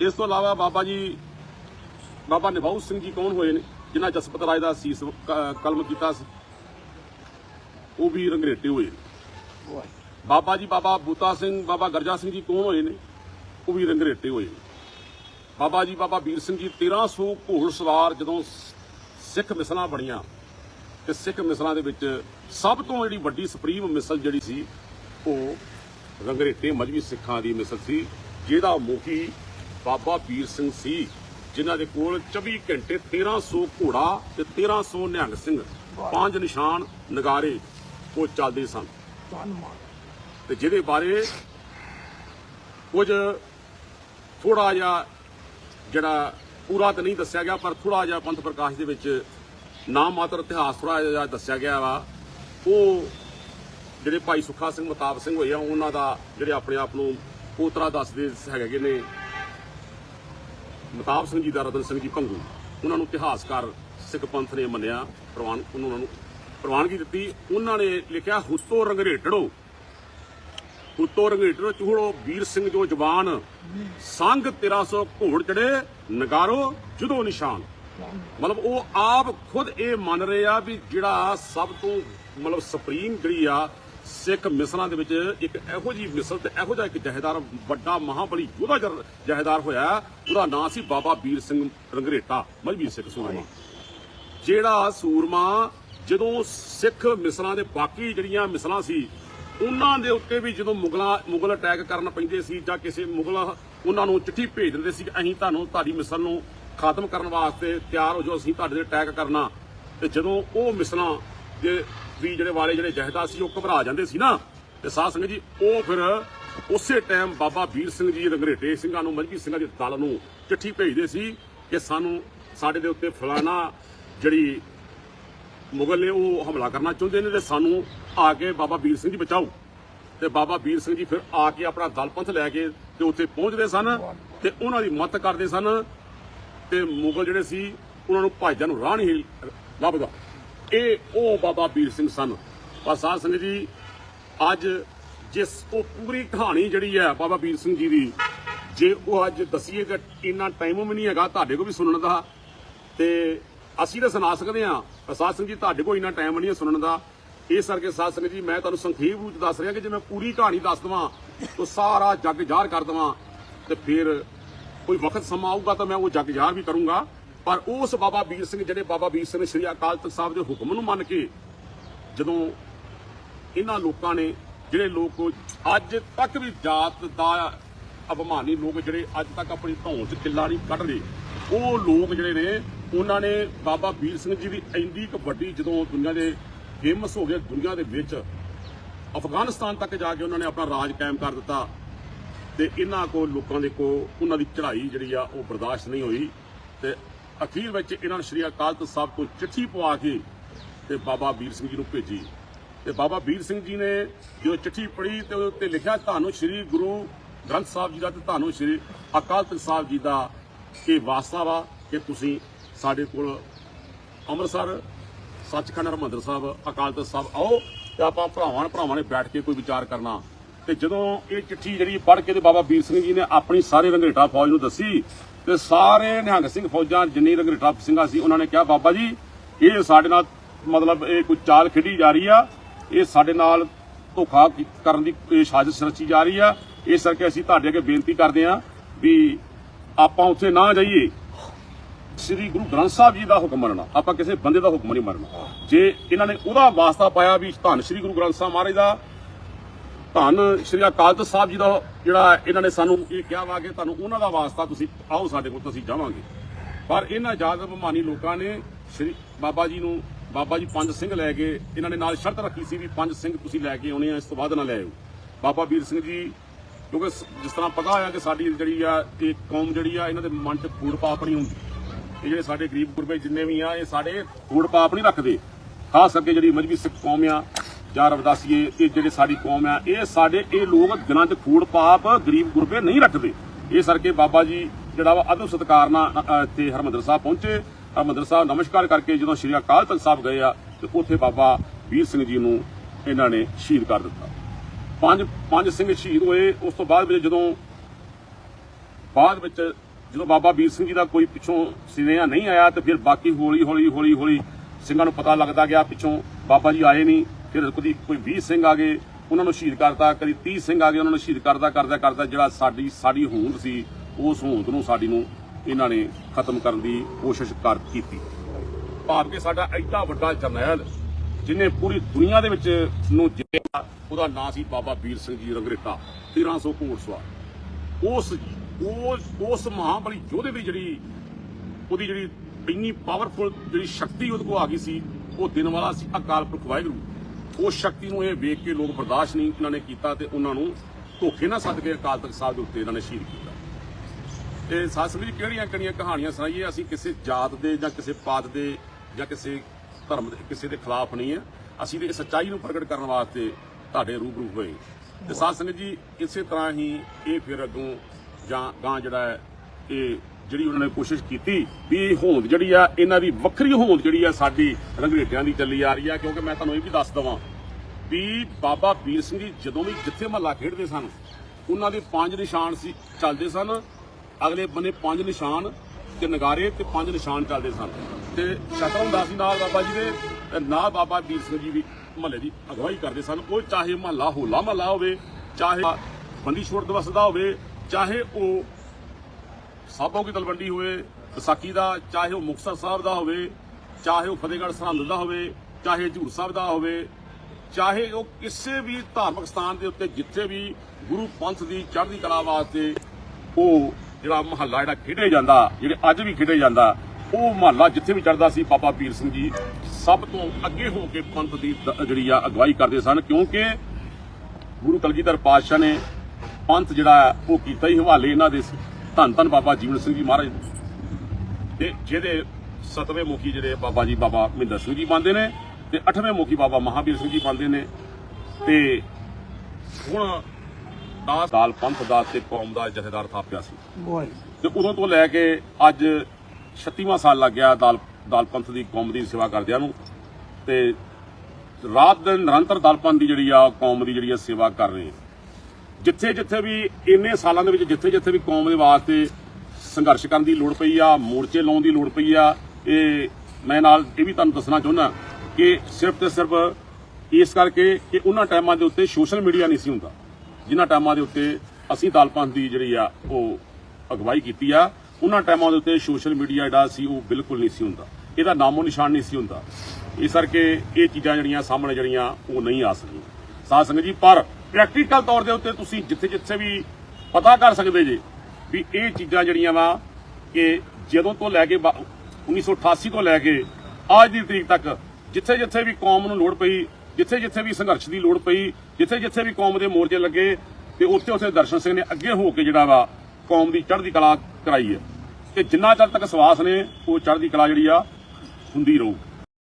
ਇਸ ਤੋਂ ਇਲਾਵਾ ਬਾਬਾ ਜੀ, ਬਾਬਾ ਨਿਭਾਊ ਸਿੰਘ ਜੀ ਕੌਣ ਹੋਏ ਨੇ, ਜਿਨ੍ਹਾਂ ਜਸਪਤ ਰਾਜ ਦਾ ਸੀਸ ਕ- ਕਲਮ ਕੀਤਾ ਸੀ? ਉਹ ਵੀ ਰੰਗਰੇਟੇ ਹੋਏ ਨੇ। ਬਾਬਾ ਜੀ, ਬਾਬਾ ਬੂਤਾ ਸਿੰਘ, ਬਾਬਾ ਗਰਜਾ ਸਿੰਘ ਜੀ ਕੌਣ ਹੋਏ ਨੇ? ਉਹ ਵੀ ਰੰਗਰੇਟੇ ਹੋਏ ਨੇ। ਬਾਬਾ ਜੀ, ਬਾਬਾ ਵੀਰ ਸਿੰਘ ਜੀ 1300 ਘੋੜ ਸਵਾਰ ਜਦੋਂ ਸਿੱਖ ਮਿਸਲਾਂ ਬਣੀਆਂ, ਤੇ ਸਿੱਖ ਮਿਸਲਾਂ ਦੇ ਵਿੱਚ ਸਭ ਤੋਂ ਜਿਹੜੀ ਵੱਡੀ ਸੁਪਰੀਮ ਮਿਸਲ ਜਿਹੜੀ ਸੀ, ਉਹ ਰੰਗਰੇਟੇ ਮਜਬੀ ਸਿੱਖਾਂ ਦੀ ਮਿਸਲ ਸੀ, ਜਿਹਦਾ ਮੁਖੀ ਬਾਬਾ ਵੀਰ ਸਿੰਘ ਸੀ, ਜਿਨ੍ਹਾਂ ਦੇ ਕੋਲ 24 ਘੰਟੇ 1300 ਘੋੜਾ ਤੇ 1300 ਨਿਹੰਗ ਸਿੰਘ ਪੰਜ ਨਿਸ਼ਾਨ ਨਗਾਰੇ ਉਹ ਚੱਲਦੇ ਸਨ। ਤੇ ਜਿਹਦੇ ਬਾਰੇ ਕੁਝ ਥੋੜਾ ਜਿਹਾ ਜਿਹੜਾ ਪੂਰਾ ਤਾਂ ਨਹੀਂ ਦੱਸਿਆ ਗਿਆ, ਪਰ ਥੋੜਾ ਜਿਹਾ ਪੰਥ ਪ੍ਰਕਾਸ਼ ਦੇ ਵਿੱਚ ਨਾਮ ਮਾਤਰ ਇਤਿਹਾਸ ਥੋੜਾ ਜਿਹਾ ਦੱਸਿਆ ਗਿਆ ਵਾ। ਉਹ ਜਿਹੜੇ ਭਾਈ ਸੁੱਖਾ ਸਿੰਘ ਮਤਾਬ ਸਿੰਘ ਹੋਏ ਆ, ਉਹਨਾਂ ਦਾ ਜਿਹੜੇ ਆਪਣੇ ਆਪ ਨੂੰ ਪੋਤਰਾ ਦੱਸਦੇ ਹੈਗੇ ਨੇ ਮਤਾਬ ਸਿੰਘ ਜੀ ਦਾ ਰਤਨ ਸਿੰਘ ਜੀ ਭੰਗੂ, ਉਹਨਾਂ ਨੂੰ ਇਤਿਹਾਸਕਾਰ ਸਿੱਖ ਪੰਥ ਨੇ ਮੰਨਿਆ, ਪ੍ਰਵਾਨ, ਉਹਨਾਂ ਨੂੰ ਪ੍ਰਵਾਨਗੀ ਦਿੱਤੀ। ਉਹਨਾਂ ਨੇ ਲਿਖਿਆ ਹੁੱਤੋ ਰੰਗਰੇਟੜੋ ਹੁੱਤੋ ਰੰਗਰੇਟੜੋ ਚੂਹੜੋ ਵੀਰ ਸਿੰਘ ਜੋ ਜਵਾਨ, ਸੰਗ 1300 ਘੋੜ ਚੜੇ, ਨਗਾਰੋ ਜੁਦੋ ਨਿਸ਼ਾਨ। ਮਤਲਬ ਉਹ ਆਪ ਖੁਦ ਇਹ ਮੰਨ ਰਹੇ ਆ ਵੀ ਜਿਹੜਾ ਸਭ ਤੋਂ ਮਤਲਬ ਸੁਪਰੀਮ ਜਿਹੜੀ ਆ ਸਿੱਖ ਮਿਸਲਾਂ ਦੇ ਵਿੱਚ ਇੱਕ ਇਹੋ ਜੀ ਮਿਸਲ ਤੇ ਇਹੋ ਜਿਹਾ ਇੱਕ ਜਹੇਦਾਰ, ਵੱਡਾ ਮਹਾਬਲੀ ਯੋਧਾ ਜਹੇਦਾਰ ਹੋਇਆ। ਉਹਦਾ ਨਾਂ ਸੀ ਬਾਬਾ ਵੀਰ ਸਿੰਘ ਰੰਗਰੇਟਾ। ਮਜਬੀ ਸਿੱਖ ਸੂਰਮਾ। ਜਿਹੜਾ ਸੂਰਮਾ, ਜਦੋਂ ਸਿੱਖ ਮਿਸਲਾਂ ਦੇ ਬਾਕੀ ਜਿਹੜੀਆਂ ਮਿਸਲਾਂ ਸੀ, ਉਹਨਾਂ ਦੇ ਉੱਤੇ ਵੀ ਜਦੋਂ ਮੁਗਲਾਂ, ਮੁਗਲ ਅਟੈਕ ਕਰਨ ਪੈਂਦੇ ਸੀ ਜਾਂ ਕਿਸੇ ਮੁਗਲ ਉਹਨਾਂ ਨੂੰ ਚਿੱਠੀ ਭੇਜ ਦਿੰਦੇ ਸੀ, ਅਸੀਂ ਤੁਹਾਨੂੰ ਤੁਹਾਡੀ ਮਿਸਲ ਨੂੰ ਖਤਮ ਕਰਨ ਵਾਸਤੇ ਤਿਆਰ ਹੋ ਜਾਓ, ਅਸੀਂ ਤੁਹਾਡੇ ਤੇ ਅਟੈਕ ਕਰਨਾ। ਤੇ ਜਦੋਂ ਉਹ ਮਿਸਲਾਂ ਦੇ ਵੀ ਜਿਹੜੇ ਵਾਲੇ ਜਿਹੜੇ ਜਹਦਾ ਸੀ, ਉਹ ਘਬਰਾ ਜਾਂਦੇ ਸੀ ਨਾ। ਤੇ ਸਾਧ ਸੰਗਤ ਜੀ, ਉਹ ਫਿਰ ਉਸੇ ਟਾਈਮ ਬਾਬਾ ਵੀਰ ਸਿੰਘ ਜੀ ਰੰਗਰੇਟੇ ਸਿੰਘਾਂ ਨੂੰ ਮਜਬੀ ਸਿੰਘਾਂ ਦੇ ਦਲ ਨੂੰ ਚਿੱਠੀ ਭੇਜਦੇ ਸੀ ਕਿ ਸਾਨੂੰ ਸਾਡੇ ਦੇ ਉੱਤੇ ਫਲਾਣਾ ਜਿਹੜੀ ਮੁਗਲ ਨੇ, ਉਹ ਹਮਲਾ ਕਰਨਾ ਚਾਹੁੰਦੇ ਨੇ ਤੇ ਸਾਨੂੰ ਆ ਕੇ ਬਾਬਾ ਵੀਰ ਸਿੰਘ ਜੀ ਬਚਾਓ। ਤੇ ਬਾਬਾ ਵੀਰ ਸਿੰਘ ਜੀ ਫਿਰ ਆ ਕੇ ਆਪਣਾ ਦਲ ਪੰਥ ਲੈ ਕੇ ਤੇ ਉੱਥੇ ਪਹੁੰਚਦੇ ਸਨ ਤੇ ਉਹਨਾਂ ਦੀ ਮਦਦ ਕਰਦੇ ਸਨ ਤੇ ਮੁਗਲ ਜਿਹੜੇ ਸੀ, ਉਹਨਾਂ ਨੂੰ ਭਾਈਜਾਂ ਨੂੰ ਰਾਹ ਨਹੀਂ ਲੱਭਦਾ। ਇਹ ਉਹ ਬਾਬਾ ਵੀਰ ਸਿੰਘ ਸਨ। ਪਰ ਸਾਧ ਸੰਗਤ ਜੀ, ਅੱਜ ਜਿਸ ਉਹ ਪੂਰੀ ਕਹਾਣੀ ਜਿਹੜੀ ਹੈ ਬਾਬਾ ਵੀਰ ਸਿੰਘ ਜੀ ਦੀ, ਜੇ ਉਹ ਅੱਜ ਦਸੀਏ ਕਿ ਇੰਨਾ ਟਾਈਮ ਵੀ ਨਹੀਂ ਹੈਗਾ ਤੁਹਾਡੇ ਕੋਲ ਵੀ ਸੁਣਨ ਦਾ। ਤੇ ਅਸੀਂ ਤਾਂ ਸੁਣਾ ਸਕਦੇ ਹਾਂ ਪਰ ਸਾਧ ਸੰਗਤ ਜੀ, ਤੁਹਾਡੇ ਕੋਲ ਇੰਨਾ ਟਾਈਮ ਨਹੀਂ ਹੈ ਸੁਣਨ ਦਾ। ਇਸ ਕਰਕੇ ਸਾਧ ਸੰਗਤ ਜੀ, ਮੈਂ ਤੁਹਾਨੂੰ ਸੰਖੇਪ ਰੂਪ ਦੱਸ ਰਿਹਾ ਕਿ ਜੇ ਮੈਂ ਪੂਰੀ ਕਹਾਣੀ ਦੱਸ ਦਵਾਂ, ਤਾਂ ਸਾਰਾ ਜੱਗ ਜ਼ਾਹਰ ਕਰ ਦਵਾਂ। ਤੇ ਫਿਰ ਕੋਈ ਵਕਤ ਸਮਾਂ ਆਊਗਾ ਤਾਂ ਮੈਂ ਉਹ ਜੱਗ ਜ਼ਾਹਰ ਵੀ ਕਰੂੰਗਾ। ਪਰ ਉਸ ਬਾਬਾ ਵੀਰ ਸਿੰਘ ਜਿਹੜੇ ਬਾਬਾ ਵੀਰ ਸਿੰਘ ਸ੍ਰੀ ਅਕਾਲ ਤਖਤ ਸਾਹਿਬ ਦੇ ਹੁਕਮ ਨੂੰ ਮੰਨ ਕੇ ਜਦੋਂ ਇਹਨਾਂ ਲੋਕਾਂ ਨੇ ਜਿਹੜੇ ਲੋਕ ਅੱਜ ਤੱਕ ਵੀ ਜਾਤ ਦਾ ਅਭਿਮਾਨੀ ਲੋਕ ਜਿਹੜੇ ਅੱਜ ਤੱਕ ਆਪਣੀ ਧੌਣ 'ਚ ਕਿੱਲਾ ਨਹੀਂ ਕੱਢ ਰਹੇ, ਉਹ ਲੋਕ ਜਿਹੜੇ ਨੇ, ਉਹਨਾਂ ਨੇ ਬਾਬਾ ਵੀਰ ਸਿੰਘ ਜੀ ਦੀ ਇੰਨੀ ਕੁ ਵੱਡੀ ਜਦੋਂ ਦੁਨੀਆ ਦੇ ਫੇਮਸ ਹੋ ਗਏ, ਦੁਨੀਆ ਦੇ ਵਿੱਚ ਅਫਗਾਨਿਸਤਾਨ ਤੱਕ ਜਾ ਕੇ ਉਹਨਾਂ ਨੇ ਆਪਣਾ ਰਾਜ ਕਾਇਮ ਕਰ ਦਿੱਤਾ ਤੇ ਇਹਨਾਂ ਕੋ ਲੋਕਾਂ ਦੇ ਕੋ ਉਹਨਾਂ ਦੀ ਚੜ੍ਹਾਈ ਜਿਹੜੀ ਆ ਉਹ ਬਰਦਾਸ਼ਤ ਨਹੀਂ ਹੋਈ ਤੇ ਅਖੀਰ ਵਿੱਚ ਇਹਨਾਂ ਨੇ ਸ਼੍ਰੀ ਅਕਾਲ ਤਖਤ ਸਾਹਿਬ ਤੋਂ ਚਿੱਠੀ ਪਵਾ ਕੇ ਤੇ ਬਾਬਾ ਵੀਰ ਸਿੰਘ ਜੀ ਨੂੰ ਭੇਜੀ। ਤੇ ਬਾਬਾ ਵੀਰ ਸਿੰਘ ਜੀ ਨੇ ਜਦੋਂ ਚਿੱਠੀ ਪੜ੍ਹੀ ਤੇ ਉਹਦੇ ਉੱਤੇ ਲਿਖਿਆ, ਤੁਹਾਨੂੰ ਸ਼੍ਰੀ ਗੁਰੂ ਗ੍ਰੰਥ ਸਾਹਿਬ ਜੀ ਦਾ ਤੇ ਤੁਹਾਨੂੰ ਸ਼੍ਰੀ ਅਕਾਲ ਤਖਤ ਸਾਹਿਬ ਜੀ ਦਾ ਇਹ ਵਾਸਤਾ ਵਾ ਕਿ ਤੁਸੀਂ ਸਾਡੇ ਕੋਲ ਅੰਮ੍ਰਿਤਸਰ, ਸੱਚਖੰਡ ਹਰਿਮੰਦਰ ਸਾਹਿਬ, ਅਕਾਲ ਤਖਤ ਸਾਹਿਬ ਆਓ ਤੇ ਆਪਾਂ ਭਰਾਵਾਂ ਭਰਾਵਾਂ ਨੇ ਬੈਠ ਕੇ ਕੋਈ ਵਿਚਾਰ ਕਰਨਾ। ਤੇ ਜਦੋਂ ਇਹ ਚਿੱਠੀ ਜਿਹੜੀ ਪੜ੍ਹ ਕੇ ਤੇ ਬਾਬਾ ਵੀਰ ਸਿੰਘ ਜੀ ਨੇ ਆਪਣੀ ਸਾਰੇ ਰੰਗਰੇਟਾ ਫੌਜ ਨੂੰ ਦੱਸੀ ਤੇ ਸਾਰੇ ਨਿਹੰਗ ਸਿੰਘ ਫੌਜਾਂ ਜਿੰਨੀ ਰੰਗਰੇਟਾ ਸਿੰਘਾਂ ਸੀ, ਉਹਨਾਂ ਨੇ ਕਿਹਾ, ਬਾਬਾ ਜੀ, ਇਹ ਸਾਡੇ ਨਾਲ ਮਤਲਬ ਇਹ ਕੋਈ ਚਾਲ ਖੇਡੀ ਜਾ ਰਹੀ ਆ, ਇਹ ਸਾਡੇ ਨਾਲ ਧੋਖਾ ਕਰਨ ਦੀ ਸਾਜ਼ਿਸ਼ ਰਚੀ ਜਾ ਰਹੀ ਆ। ਇਸ ਕਰਕੇ ਅਸੀਂ ਤੁਹਾਡੇ ਅੱਗੇ ਬੇਨਤੀ ਕਰਦੇ ਆ ਵੀ ਆਪਾਂ ਉੱਥੇ ਨਾ ਜਾਈਏ। ਸ੍ਰੀ ਗੁਰੂ ਗ੍ਰੰਥ ਸਾਹਿਬ ਜੀ ਦਾ ਹੁਕਮ ਮੰਨਣਾ, ਆਪਾਂ ਕਿਸੇ ਬੰਦੇ ਦਾ ਹੁਕਮ ਨਹੀਂ ਮੰਨਣਾ। ਜੇ ਇਹਨਾਂ ਨੇ ਉਹਦਾ ਵਾਸਤਾ ਪਾਇਆ ਵੀ ਧੰਨ ਸ੍ਰੀ ਗੁਰੂ ਗ੍ਰੰਥ ਸਾਹਿਬ ਮਹਾਰਾਜ ਦਾ ਧੰਨ ਸ੍ਰੀ ਅਕਾਲ ਤਖਤ ਸਾਹਿਬ ਜੀ ਦਾ ਜਿਹੜਾ ਇਹਨਾਂ ਨੇ ਸਾਨੂੰ ਇਹ ਕਿਹਾ ਵਾ ਕਿ ਤੁਹਾਨੂੰ ਉਹਨਾਂ ਦਾ ਵਾਸਤਾ ਤੁਸੀਂ ਆਓ ਸਾਡੇ ਕੋਲ ਤਾਂ ਅਸੀਂ ਜਾਵਾਂਗੇ। ਪਰ ਇਹਨਾਂ ਜਾਤ ਅਭਿਮਾਨੀ ਲੋਕਾਂ ਨੇ ਸ੍ਰੀ ਬਾਬਾ ਜੀ ਨੂੰ, ਬਾਬਾ ਜੀ ਪੰਜ ਸਿੰਘ ਲੈ ਕੇ ਇਹਨਾਂ ਨੇ ਨਾਲ ਸ਼ਰਤ ਰੱਖੀ ਸੀ ਵੀ ਪੰਜ ਸਿੰਘ ਤੁਸੀਂ ਲੈ ਕੇ ਆਉਣੇ ਆ, ਇਸ ਤੋਂ ਬਾਅਦ ਨਾ ਲੈ ਆਇਓ। ਬਾਬਾ ਵੀਰ ਸਿੰਘ ਜੀ, ਕਿਉਂਕਿ ਜਿਸ ਤਰ੍ਹਾਂ ਪਤਾ ਹੋਇਆ ਕਿ ਸਾਡੀ ਜਿਹੜੀ ਆ, ਇਹ ਕੌਮ ਜਿਹੜੀ ਆ, ਇਹਨਾਂ ਦੇ ਮਨ 'ਚ ਫੂੜ ਪਾਪ ਨਹੀਂ ਹੁੰਦੀ। ਇਹ ਜਿਹੜੇ ਸਾਡੇ ਗਰੀਬ ਗੁਰਬੇ ਜਿੰਨੇ ਵੀ ਆ, ਇਹ ਸਾਡੇ ਫੂੜ ਪਾਪ ਨਹੀਂ ਰੱਖਦੇ। ਖਾਸ ਕਰਕੇ ਜਿਹੜੀ ਮਜਬੀ ਸਿੱਖ ਕੌਮ ਆ ਜਾਂ ਰਵਦਾਸੀਏ ਇਹ ਜਿਹੜੇ ਸਾਡੀ ਕੌਮ ਆ ਇਹ ਸਾਡੇ ਇਹ ਲੋਕ ਦਿਨਾਂ 'ਚ ਫੂੜ ਪਾਪ ਗਰੀਬ ਗੁਰਬੇ ਨਹੀਂ ਰੱਖਦੇ। ਇਸ ਕਰਕੇ ਬਾਬਾ ਜੀ ਜਿਹੜਾ ਵਾ ਅਦਬ ਸਤਕਾਰ ਨਾਲ ਅ, ਇੱਥੇ ਹਰਮੰਦਰ ਸਾਹਿਬ ਪਹੁੰਚੇ। ਹਰਮੰਦਰ ਸਾਹਿਬ ਨਮਸਕਾਰ ਕਰਕੇ ਜਦੋਂ ਸ਼੍ਰੀ ਅਕਾਲ ਤਖਤ ਸਾਹਿਬ ਗਏ ਆ ਤੇ ਉੱਥੇ ਬਾਬਾ ਵੀਰ ਸਿੰਘ ਜੀ ਨੂੰ ਇਹਨਾਂ ਨੇ ਸ਼ਹੀਦ ਕਰ ਦਿੱਤਾ। ਪੰਜ ਪੰਜ ਸਿੰਘ ਸ਼ਹੀਦ ਹੋਏ ਉਸ ਤੋਂ ਬਾਅਦ ਵਿੱਚ ਜਦੋਂ ਬਾਅਦ ਵਿੱਚ ਜਦੋਂ ਬਾਬਾ ਵੀਰ ਸਿੰਘ ਜੀ ਦਾ ਕੋਈ ਪਿੱਛੋਂ ਸਿਨੇਹਾ ਨਹੀਂ ਆਇਆ ਤੇ ਫਿਰ ਬਾਕੀ ਹੌਲੀ ਹੌਲੀ ਹੌਲੀ ਹੌਲੀ ਸਿੰਘਾਂ ਨੂੰ ਪਤਾ ਲੱਗਦਾ ਗਿਆ ਪਿੱਛੋਂ ਬਾਬਾ ਜੀ ਆਏ ਨਹੀਂ। ਫਿਰ ਕਦੀ ਕੋਈ 20 ਸਿੰਘ ਆ ਗਏ, ਉਹਨਾਂ ਨੂੰ ਸ਼ਹੀਦ ਕਰਤਾ, ਕਦੀ 30 ਸਿੰਘ ਆ ਗਏ, ਉਹਨਾਂ ਨੂੰ ਸ਼ਹੀਦ ਕਰਦਾ ਕਰਦਾ ਕਰਦਾ, ਜਿਹੜਾ ਸਾਡੀ ਸਾਡੀ ਹੋਂਦ ਸੀ, ਉਸ ਹੋਂਦ ਨੂੰ ਸਾਡੀ ਨੂੰ ਇਹਨਾਂ ਨੇ ਖਤਮ ਕਰਨ ਦੀ ਕੋਸ਼ਿਸ਼ ਕਰ ਕੀਤੀ। ਭਾਵ ਕਿ ਸਾਡਾ ਐਡਾ ਵੱਡਾ ਜਰਨੈਲ ਜਿਹਨੇ ਪੂਰੀ ਦੁਨੀਆ ਦੇ ਵਿੱਚ ਨੂੰ ਜਿੱਤਿਆ, ਉਹਦਾ ਨਾਂ ਸੀ ਬਾਬਾ ਵੀਰ ਸਿੰਘ ਜੀ ਰੰਗਰੇਟਾ 1300 ਘੋੜਸਵਾਰ ਉਸ ਉਸ ਉਸ ਮਹਾਬਲੀ ਯੋਧੇ ਦੀ ਜਿਹੜੀ, ਉਹਦੀ ਜਿਹੜੀ ਇੰਨੀ ਪਾਵਰਫੁਲ ਜਿਹੜੀ ਸ਼ਕਤੀ ਉਹਦੇ ਕੋਲ ਆ ਗਈ ਸੀ, ਉਹ ਦਿਨ ਵਾਲਾ ਸੀ ਅਕਾਲ ਪੁਰਖ ਵਾਹਿਗੁਰੂ। ਉਸ ਸ਼ਕਤੀ ਨੂੰ ਇਹ ਵੇਖ ਕੇ ਲੋਕ ਬਰਦਾਸ਼ਤ ਨਹੀਂ ਇਹਨਾਂ ਨੇ ਕੀਤਾ ਤੇ ਉਹਨਾਂ ਨੂੰ ਧੋਖੇ ਨਾਲ ਸੱਦ ਕੇ ਅਕਾਲ ਤਖਤ ਸਾਹਿਬ ਦੇ ਉੱਤੇ ਇਹਨਾਂ ਨੇ ਸ਼ਹੀਦ ਕੀਤਾ। ਤੇ ਸਾਸਰੀ ਜੀ, ਕਿਹੜੀਆਂ ਕਿਹੜੀਆਂ ਕਹਾਣੀਆਂ ਸੁਣਾਈਏ? ਅਸੀਂ ਕਿਸੇ ਜਾਤ ਦੇ ਜਾਂ ਕਿਸੇ ਪਾਤ ਦੇ ਜਾਂ ਕਿਸੇ ਧਰਮ ਦੇ, ਕਿਸੇ ਦੇ ਖਿਲਾਫ ਨਹੀਂ ਹੈ ਅਸੀਂ ਤੇ ਸੱਚਾਈ ਨੂੰ ਪ੍ਰਗਟ ਕਰਨ ਵਾਸਤੇ ਤੁਹਾਡੇ ਰੂਬਰੂ ਹੋਏ। ਤੇ ਸਾਧ ਸੰਗਤ ਜੀ, ਇਸੇ ਤਰ੍ਹਾਂ ਹੀ ਇਹ ਫਿਰ ਅੱਗੋਂ ਜਾਂ ਗਾਂ ਜਿਹੜਾ ਹੈ, ਇਹ ਜਿਹੜੀ ਉਹਨਾਂ ਨੇ ਕੋਸ਼ਿਸ਼ ਕੀਤੀ ਵੀ ਇਹ ਹੋਂਦ ਜਿਹੜੀ ਆ, ਇਹਨਾਂ ਦੀ ਵੱਖਰੀ ਹੋਂਦ ਜਿਹੜੀ ਆ ਸਾਡੀ ਰੰਗਰੇਟਿਆਂ ਦੀ ਚੱਲੀ ਆ ਰਹੀ ਆ। ਕਿਉਂਕਿ ਮੈਂ ਤੁਹਾਨੂੰ ਇਹ ਵੀ ਦੱਸ ਦਵਾਂ ਵੀ ਬਾਬਾ ਵੀਰ ਸਿੰਘ ਜੀ ਜਦੋਂ ਵੀ ਜਿੱਥੇ ਮਹੱਲਾ ਖੇਡਦੇ ਸਨ, ਉਹਨਾਂ ਦੇ ਪੰਜ ਨਿਸ਼ਾਨ ਸੀ, ਚੱਲਦੇ ਸਨ। ਅਗਲੇ ਬੰਨੇ ਪੰਜ ਨਿਸ਼ਾਨ ਤੇ ਨਗਾਰੇ ਤੇ ਪੰਜ ਨਿਸ਼ਾਨ ਚੱਲਦੇ ਸਨ। ਤੇ ਸ਼ਕਲ ਹੁੰਦਾ ਸੀ ਨਾਲ ਬਾਬਾ ਜੀ ਦੇ ਤੇ ਨਾਲ ਬਾਬਾ ਵੀਰ ਸਿੰਘ ਜੀ ਵੀ ਮਹੱਲੇ ਦੀ ਅਗਵਾਈ ਕਰਦੇ ਸਨ। ਉਹ ਚਾਹੇ ਮਹੱਲਾ ਹੋਲਾ ਮਹੱਲਾ ਹੋਵੇ, ਚਾਹੇ ਬੰਦੀ ਛੋੜ ਦਿਵਸ ਦਾ ਹੋਵੇ, ਚਾਹੇ ਉਹ ਸਾਬੋ ਕੀ ਤਲਵੰਡੀ ਹੋਵੇ, ਵਿਸਾਖੀ ਦਾ, ਚਾਹੇ ਉਹ ਮੁਕਤਸਰ ਸਾਹਿਬ ਦਾ ਹੋਵੇ, ਚਾਹੇ ਉਹ ਫਤਿਹਗੜ੍ਹ ਸਰਹੰਦ ਦਾ ਹੋਵੇ, ਚਾਹੇ ਹਜੂਰ ਸਾਹਿਬ ਦਾ ਹੋਵੇ, ਚਾਹੇ ਉਹ ਕਿਸੇ ਵੀ ਧਾਰਮਿਕ ਸਥਾਨ ਦੇ ਉੱਤੇ ਜਿੱਥੇ ਵੀ ਗੁਰੂ ਪੰਥ ਦੀ ਚੜ੍ਹਦੀ ਕਲਾ ਵਾਸਤੇ ਉਹ ਜਿਹੜਾ ਮਹੱਲਾ ਜਿਹੜਾ ਖੇਡਿਆ ਜਾਂਦਾ, ਜਿਹੜੇ ਅੱਜ ਵੀ ਖੇਡਿਆ ਜਾਂਦਾ, ਉਹ ਮਹੱਲਾ ਜਿੱਥੇ ਵੀ ਚੜ੍ਹਦਾ ਸੀ ਬਾਬਾ ਵੀਰ ਸਿੰਘ ਜੀ, ਸਭ ਤੋਂ ਅੱਗੇ ਹੋ ਕੇ ਪੰਥ ਦੀ ਜਿਹੜੀ ਆ ਅਗਵਾਈ ਕਰਦੇ ਸਨ, ਕਿਉਂਕਿ ਗੁਰੂ ਕਲਗੀਧਰ ਪਾਤਸ਼ਾਹ ਨੇ ਪੰਥ ਜਿਹੜਾ ਉਹ ਕੀਤਾ ਹੀ ਹਵਾਲੇ ਇਹਨਾਂ ਦੇ ਸੀ ਧੰਨ ਧੰਨ ਬਾਬਾ ਜੀਵਨ ਸਿੰਘ ਜੀ ਮਹਾਰਾਜ। ਤੇ ਜਿਹਦੇ ਸਤਵੇਂ ਮੁਖੀ ਜਿਹੜੇ ਬਾਬਾ ਜੀ ਬਾਬਾ ਮਹਿੰਦਰ ਸਿੰਘ ਜੀ ਬੰਦੇ ਨੇ ਤੇ ਅੱਠਵੇਂ ਮੁਖੀ ਬਾਬਾ ਮਹਾਵੀਰ ਸਿੰਘ ਜੀ ਬੰਦੇ ਨੇ। ਤੇ ਹੁਣ ਦਾਸ ਦਾਲ ਪੰਥ ਦਾ ਤੇ ਕੌਮ ਦਾ ਜਥੇਦਾਰ ਥਾਪਿਆ ਸੀ। ਤੇ ਉਦੋਂ ਤੋਂ ਲੈ ਕੇ ਅੱਜ 36ਵਾਂ ਸਾਲ ਲੱਗ ਗਿਆ ਦਾਲ ਦਾਲ ਪੰਥ ਦੀ ਕੌਮ ਦੀ ਸੇਵਾ ਕਰਦਿਆਂ ਨੂੰ। ਤੇ ਰਾਤ ਦਿਨ ਨਿਰੰਤਰ ਦਾਲ ਪੰਥ ਦੀ ਜਿਹੜੀ ਆ ਕੌਮ ਦੀ ਜਿਹੜੀ ਆ ਸੇਵਾ ਕਰ ਰਹੇ ਆ ਜਿੱਥੇ ਜਿੱਥੇ ਵੀ ਇੰਨੇ ਸਾਲਾਂ ਦੇ ਵਿੱਚ ਜਿੱਥੇ ਜਿੱਥੇ ਵੀ ਕੌਮ ਦੇ ਵਾਸਤੇ ਸੰਘਰਸ਼ ਕਰਨ ਦੀ ਲੋੜ ਪਈ ਆ, ਮੋਰਚੇ ਲਾਉਣ ਦੀ ਲੋੜ ਪਈ ਆ, ਇਹ ਮੈਂ ਨਾਲ ਇਹ ਵੀ ਤੁਹਾਨੂੰ ਦੱਸਣਾ ਚਾਹੁੰਦਾ ਕਿ ਸਿਰਫ ਤੇ ਸਿਰਫ ਇਸ ਕਰਕੇ ਕਿ ਉਹਨਾਂ ਟਾਈਮਾਂ ਦੇ ਉੱਤੇ ਸੋਸ਼ਲ ਮੀਡੀਆ ਨਹੀਂ ਸੀ ਹੁੰਦਾ, ਜਿਨ੍ਹਾਂ ਟਾਈਮਾਂ ਦੇ ਉੱਤੇ ਅਸੀਂ ਦਾਲ ਪੰਥ ਦੀ ਜਿਹੜੀ ਆ, ਉਹ ਅਗਵਾਈ ਕੀਤੀ ਆ, ਉਹਨਾਂ ਟਾਈਮਾਂ ਦੇ ਉੱਤੇ ਸੋਸ਼ਲ ਮੀਡੀਆ ਜਿਹੜਾ ਸੀ, ਉਹ ਬਿਲਕੁਲ ਨਹੀਂ ਸੀ ਹੁੰਦਾ। ਇਹਦਾ ਨਾਮੋ ਨਿਸ਼ਾਨ ਨਹੀਂ ਸੀ ਹੁੰਦਾ। ਇਸ ਕਰਕੇ ਇਹ ਚੀਜ਼ਾਂ ਜਿਹੜੀਆਂ ਸਾਹਮਣੇ ਜਿਹੜੀਆਂ, ਉਹ ਨਹੀਂ ਆ ਸਕੀਆਂ। ਸਾਧ ਸੰਗਤ ਜੀ, ਪਰ ਪ੍ਰੈਕਟੀਕਲ ਤੌਰ ਦੇ ਉੱਤੇ ਤੁਸੀਂ ਜਿੱਥੇ ਜਿੱਥੇ ਵੀ ਪਤਾ ਕਰ ਸਕਦੇ ਜੇ ਵੀ ਇਹ ਚੀਜ਼ਾਂ ਜਿਹੜੀਆਂ ਵਾ ਕਿ ਜਦੋਂ ਤੋਂ ਲੈ ਕੇ ਬਾ- 1988 ਤੋਂ ਲੈ ਕੇ ਅੱਜ ਦੀ ਤਰੀਕ ਤੱਕ ਜਿੱਥੇ ਜਿੱਥੇ ਵੀ ਕੌਮ ਨੂੰ ਲੋੜ ਪਈ, ਜਿੱਥੇ ਜਿੱਥੇ ਵੀ ਸੰਘਰਸ਼ ਦੀ ਲੋੜ ਪਈ, ਜਿੱਥੇ ਜਿੱਥੇ ਵੀ ਕੌਮ ਦੇ ਮੋਰਚੇ ਲੱਗੇ ਤੇ ਉੱਥੇ ਉੱਥੇ ਦਰਸ਼ਨ ਸਿੰਘ ਨੇ ਅੱਗੇ ਹੋ ਕੇ ਜਿਹੜਾ ਵਾ ਕੌਮ ਦੀ ਚੜ੍ਹਦੀ ਕਲਾ ਕਰਾਈ ਹੈ। ਤੇ ਜਿੰਨਾ ਚਿਰ ਤੱਕ ਸਵਾਸ ਨੇ, ਉਹ ਚੜ੍ਹਦੀ ਕਲਾ ਜਿਹੜੀ ਆ ਹੁੰਦੀ ਰਹੂ।